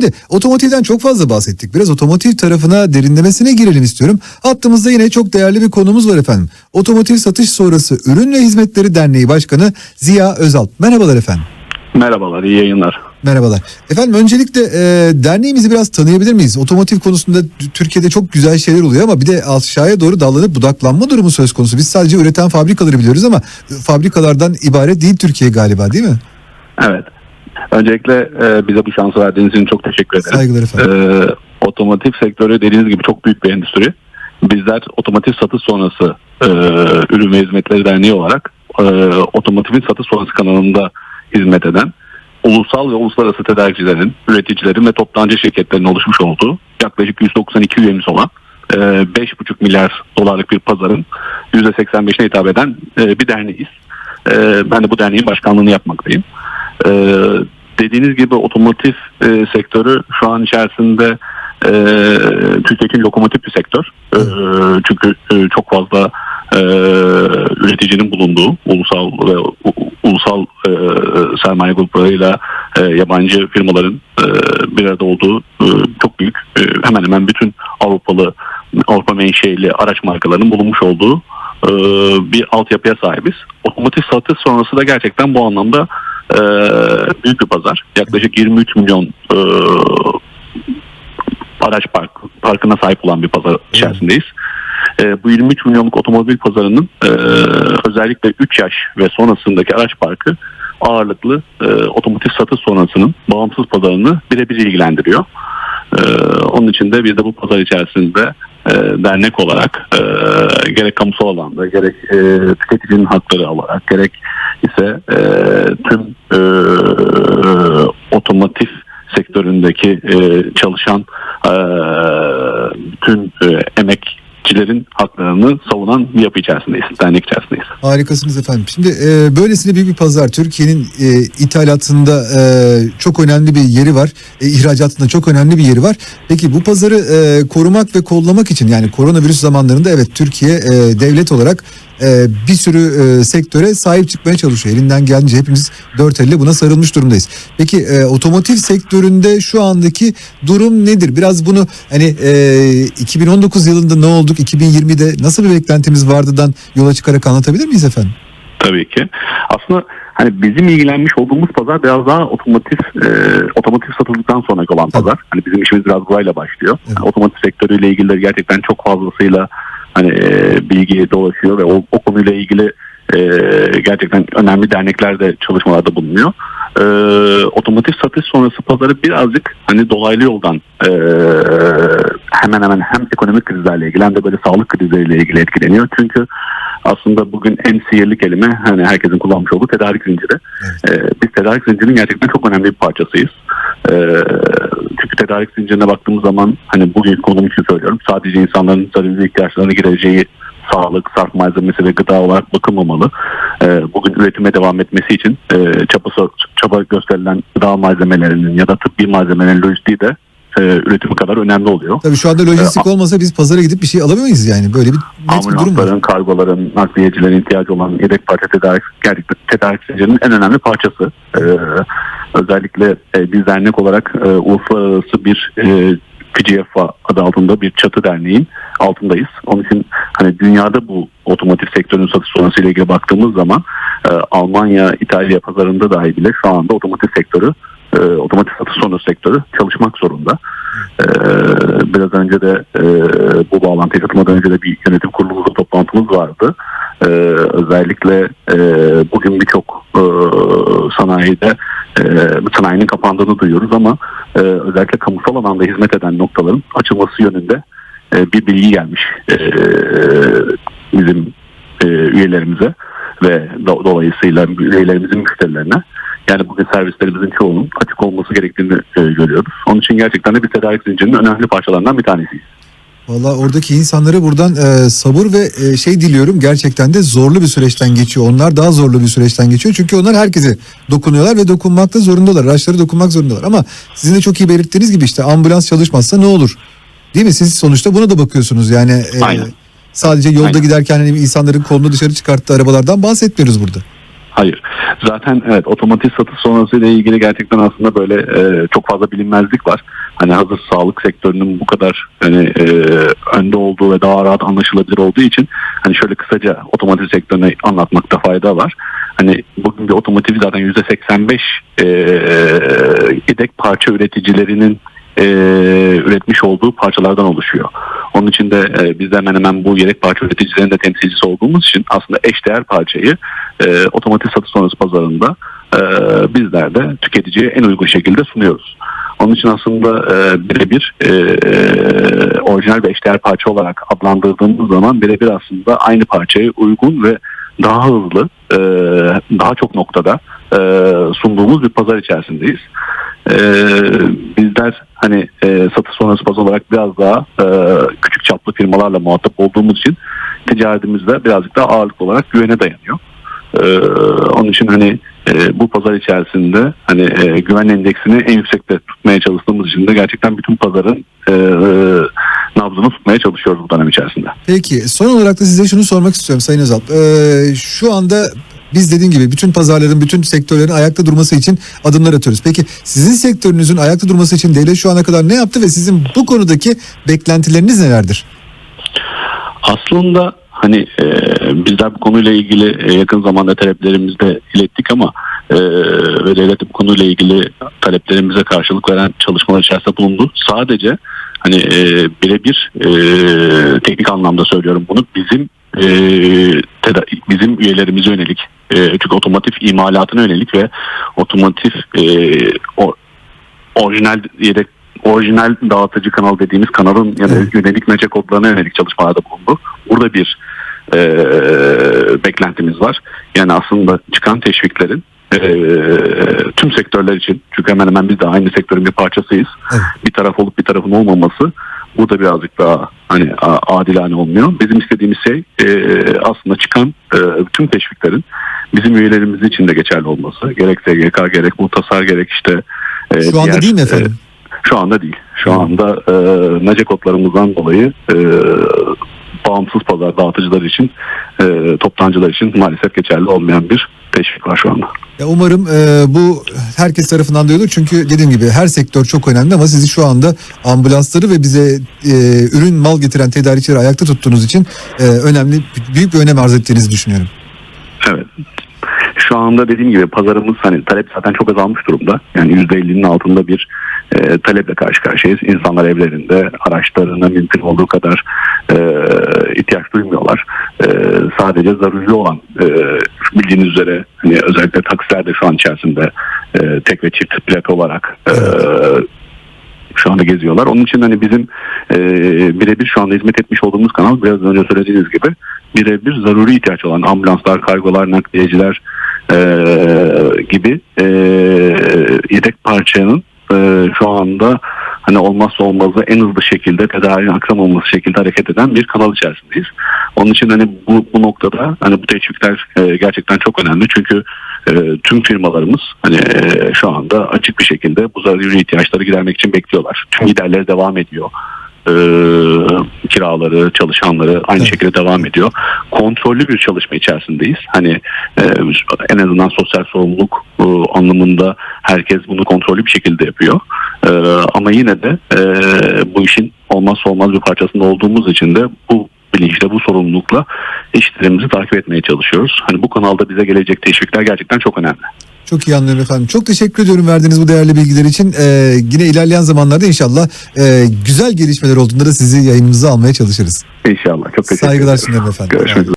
Şimdi otomotivden çok fazla bahsettik. Biraz otomotiv tarafına derinlemesine girelim istiyorum. Hattımızda yine çok değerli bir konumuz var efendim. Otomotiv Satış Sonrası Ürün ve Hizmetleri Derneği Başkanı Ziya Özal. Merhabalar efendim. Merhabalar, iyi yayınlar. Merhabalar. Efendim öncelikle e, derneğimizi biraz tanıyabilir miyiz? Otomotiv konusunda Türkiye'de çok güzel şeyler oluyor ama bir de aşağıya doğru dallanıp budaklanma durumu söz konusu. Biz sadece üreten fabrikaları biliyoruz ama e, fabrikalardan ibaret değil Türkiye galiba değil mi? Evet. Öncelikle e, bize bu şansı verdiğiniz için çok teşekkür ederim. Saygılar efendim. E, otomotiv sektörü dediğiniz gibi çok büyük bir endüstri. Bizler otomotiv satış sonrası e, ürün ve hizmetleri derneği olarak e, otomotivin satış sonrası kanalında hizmet eden ulusal ve uluslararası tedarikçilerin, üreticilerin ve toptancı şirketlerin oluşmuş olduğu yaklaşık 192 üyemiz olan e, 5,5 milyar dolarlık bir pazarın %85'ine hitap eden e, bir derneğiz. E, ben de bu derneğin başkanlığını yapmaktayım. E, dediğiniz gibi otomotiv e, sektörü şu an içerisinde e, Türkiye'deki lokomotif bir sektör. E, çünkü e, çok fazla e, üreticinin bulunduğu ulusal ve ulusal e, sermaye gruplarıyla e, yabancı firmaların e, bir arada olduğu e, çok büyük e, hemen hemen bütün Avrupalı Avrupa menşeli araç markalarının bulunmuş olduğu e, bir altyapıya sahibiz. Otomotiv satış sonrası da gerçekten bu anlamda e, büyük bir pazar. Yaklaşık 23 milyon e, araç park, parkına sahip olan bir pazar içerisindeyiz. E, bu 23 milyonluk otomobil pazarının e, özellikle 3 yaş ve sonrasındaki araç parkı ağırlıklı e, otomotiv satış sonrasının bağımsız pazarını birebir ilgilendiriyor. E, onun için de biz de bu pazar içerisinde e, dernek olarak e, gerek kamusal alanda gerek e, tüketicinin hakları alarak gerek ise e, tüm e, otomotiv sektöründeki e, çalışan e, tüm e, emekçilerin haklarını savunan bir yapı içerisindeyiz, dernek içerisindeyiz. Harikasınız efendim. Şimdi e, böylesine büyük bir pazar. Türkiye'nin e, ithalatında e, çok önemli bir yeri var. E, ihracatında çok önemli bir yeri var. Peki bu pazarı e, korumak ve kollamak için yani koronavirüs zamanlarında evet Türkiye e, devlet olarak e, bir sürü e, sektöre sahip çıkmaya çalışıyor. Elinden gelince hepimiz dört elle buna sarılmış durumdayız. Peki e, otomotiv sektöründe şu andaki durum nedir? Biraz bunu hani e, 2019 yılında ne olduk? 2020'de nasıl bir beklentimiz vardıdan yola çıkarak anlatabilir miyiz efendim? Tabii ki. Aslında hani bizim ilgilenmiş olduğumuz pazar biraz daha otomotiv e, otomotiv satıldıktan sonraki olan pazar. Hani bizim işimiz biraz burayla başlıyor. Evet. Yani otomotiv sektörüyle ilgili gerçekten çok fazlasıyla hani e, bilgi dolaşıyor ve o, o konuyla ilgili e, gerçekten önemli dernekler de çalışmalarda bulunuyor. E, otomotiv satış sonrası pazarı birazcık hani dolaylı yoldan e, hemen hemen hem ekonomik krizlerle ilgili hem de böyle sağlık krizleriyle ilgili etkileniyor. Çünkü aslında bugün en sihirli kelime hani herkesin kullanmış olduğu tedarik zinciri. Ee, biz tedarik zincirinin gerçekten çok önemli bir parçasıyız. Ee, çünkü tedarik zincirine baktığımız zaman hani bugün konum için söylüyorum sadece insanların zaruri ihtiyaçlarını gireceği sağlık, sarf malzemesi ve gıda olarak bakılmamalı. Ee, bugün üretime devam etmesi için e, çaba, çaba gösterilen gıda malzemelerinin ya da tıbbi malzemelerin lojistiği de e, üretimi kadar önemli oluyor. Tabii şu anda lojistik olmasa biz pazara gidip bir şey alamayız yani. Böyle bir net bir durum var. kargoların, nakliyecilerin ihtiyacı olan yedek parça tedarik, gerçekten tedarik zincirinin en önemli parçası. Ee, özellikle e, biz dernek olarak e, uluslararası bir e, TGFA adı altında bir çatı derneğin altındayız. Onun için hani dünyada bu otomotiv sektörünün satış sonrası ile ilgili baktığımız zaman e, Almanya, İtalya pazarında dahi bile şu anda otomotiv sektörü e, otomotiv satış sonrası sektörü çalışmak zorunda. Ee, biraz önce de e, bu bağlantıya katılmadan önce de bir yönetim kurulumuzda toplantımız vardı. Ee, özellikle e, bugün birçok e, sanayide e, sanayinin kapandığını duyuyoruz ama e, özellikle kamusal alanda hizmet eden noktaların açılması yönünde e, bir bilgi gelmiş e, bizim e, üyelerimize ve do- dolayısıyla üyelerimizin müşterilerine. Yani bugün servislerimizin çoğunun açık olması gerektiğini e, görüyoruz. Onun için gerçekten de bir tedarik zincirinin önemli parçalarından bir tanesiyiz. Valla oradaki insanlara buradan e, sabır ve e, şey diliyorum gerçekten de zorlu bir süreçten geçiyor. Onlar daha zorlu bir süreçten geçiyor. Çünkü onlar herkese dokunuyorlar ve dokunmakta zorundalar. Araçları dokunmak zorundalar. Ama sizin de çok iyi belirttiğiniz gibi işte ambulans çalışmazsa ne olur? Değil mi? Siz sonuçta buna da bakıyorsunuz. Yani e, Aynen. sadece yolda Aynen. giderken hani insanların kolunu dışarı çıkarttığı arabalardan bahsetmiyoruz burada. Hayır. Zaten evet otomotiv satış sonrası ile ilgili gerçekten aslında böyle e, çok fazla bilinmezlik var. Hani hazır sağlık sektörünün bu kadar hani e, önde olduğu ve daha rahat anlaşılabilir olduğu için hani şöyle kısaca otomotiv sektörünü anlatmakta fayda var. Hani bugün bir otomotiv zaten %85 e, yedek parça üreticilerinin e, üretmiş olduğu parçalardan oluşuyor. Onun için de e, biz de hemen hemen bu yedek parça üreticilerinin de temsilcisi olduğumuz için aslında eşdeğer parçayı e, otomotiv satış sonrası pazarında e, bizler de tüketiciye en uygun şekilde sunuyoruz. Onun için aslında e, birebir e, e, orijinal ve eşdeğer parça olarak adlandırdığımız zaman birebir aslında aynı parçaya uygun ve daha hızlı, e, daha çok noktada e, sunduğumuz bir pazar içerisindeyiz. E, bizler hani e, satış sonrası pazar olarak biraz daha e, küçük çaplı firmalarla muhatap olduğumuz için ticaretimizde birazcık daha ağırlıklı olarak güvene dayanıyor. Ee, onun için hani e, bu pazar içerisinde hani e, güven endeksini en yüksekte tutmaya çalıştığımız için de gerçekten bütün pazarın e, nabzını tutmaya çalışıyoruz bu dönem içerisinde. Peki son olarak da size şunu sormak istiyorum Sayın Özal. Ee, şu anda biz dediğim gibi bütün pazarların, bütün sektörlerin ayakta durması için adımlar atıyoruz. Peki sizin sektörünüzün ayakta durması için devlet şu ana kadar ne yaptı ve sizin bu konudaki beklentileriniz nelerdir? Aslında hani e, bizler bu konuyla ilgili e, yakın zamanda taleplerimizi de ilettik ama e, ve devlet bu konuyla ilgili taleplerimize karşılık veren çalışmalar içerisinde bulundu. Sadece hani e, birebir e, teknik anlamda söylüyorum bunu bizim e, teda- bizim üyelerimize yönelik e, çünkü otomotiv imalatına yönelik ve otomotiv e, o, orijinal yedek orijinal dağıtıcı kanal dediğimiz kanalın yani Evet. yönelik nece kodlarına yönelik çalışmalarda bulundu. Burada bir e, beklentimiz var. Yani aslında çıkan teşviklerin e, tüm sektörler için çünkü hemen hemen biz de aynı sektörün bir parçasıyız. Evet. Bir taraf olup bir tarafın olmaması burada birazcık daha hani adilane olmuyor. Bizim istediğimiz şey e, aslında çıkan e, tüm teşviklerin bizim üyelerimiz için de geçerli olması. Gerek SGK gerek muhtasar gerek işte e, Şu anda diğer, değil mi e, efendim? şu anda değil. Şu anda e, nece kodlarımızdan dolayı e, bağımsız pazar dağıtıcılar için e, toptancılar için maalesef geçerli olmayan bir teşvik var şu anda. Ya umarım e, bu herkes tarafından duyulur çünkü dediğim gibi her sektör çok önemli ama sizi şu anda ambulansları ve bize e, ürün mal getiren tedarikçileri ayakta tuttuğunuz için e, önemli büyük bir önem arz ettiğinizi düşünüyorum. Evet. Şu anda dediğim gibi pazarımız hani talep zaten çok azalmış durumda. Yani %50'nin altında bir e, taleple karşı karşıyayız. İnsanlar evlerinde araçlarına mümkün olduğu kadar e, ihtiyaç duymuyorlar. E, sadece zaruri olan e, bildiğiniz üzere hani özellikle taksiler de şu an içerisinde e, tek ve çift plaka olarak e, şu anda geziyorlar. Onun için hani bizim e, birebir şu anda hizmet etmiş olduğumuz kanal biraz önce söylediğiniz gibi birebir zaruri ihtiyaç olan ambulanslar, kargolar, nakliyeciler e, gibi e, yedek parçanın e, şu anda hani olmazsa olmazı en hızlı şekilde tedariğin aksamaması şekilde hareket eden bir kanal içerisindeyiz. Onun için hani bu, bu noktada hani bu teşvikler e, gerçekten çok önemli çünkü e, tüm firmalarımız hani e, şu anda açık bir şekilde bu zaruri ihtiyaçları gidermek için bekliyorlar. Tüm giderleri devam ediyor. E, kiraları, çalışanları aynı Evet. şekilde devam ediyor. Kontrollü bir çalışma içerisindeyiz. Hani e, en azından sosyal sorumluluk e, anlamında herkes bunu kontrollü bir şekilde yapıyor. E, ama yine de e, bu işin olmazsa olmaz bir parçasında olduğumuz için de bu bilinçle, bu sorumlulukla işlerimizi takip etmeye çalışıyoruz. Hani bu kanalda bize gelecek teşvikler gerçekten çok önemli. Çok iyi anlıyorum efendim. Çok teşekkür ediyorum verdiğiniz bu değerli bilgiler için. Ee, yine ilerleyen zamanlarda inşallah e, güzel gelişmeler olduğunda da sizi yayınımıza almaya çalışırız. İnşallah. Çok teşekkür Saygılar ederim. sunuyorum efendim. Görüşmek üzere.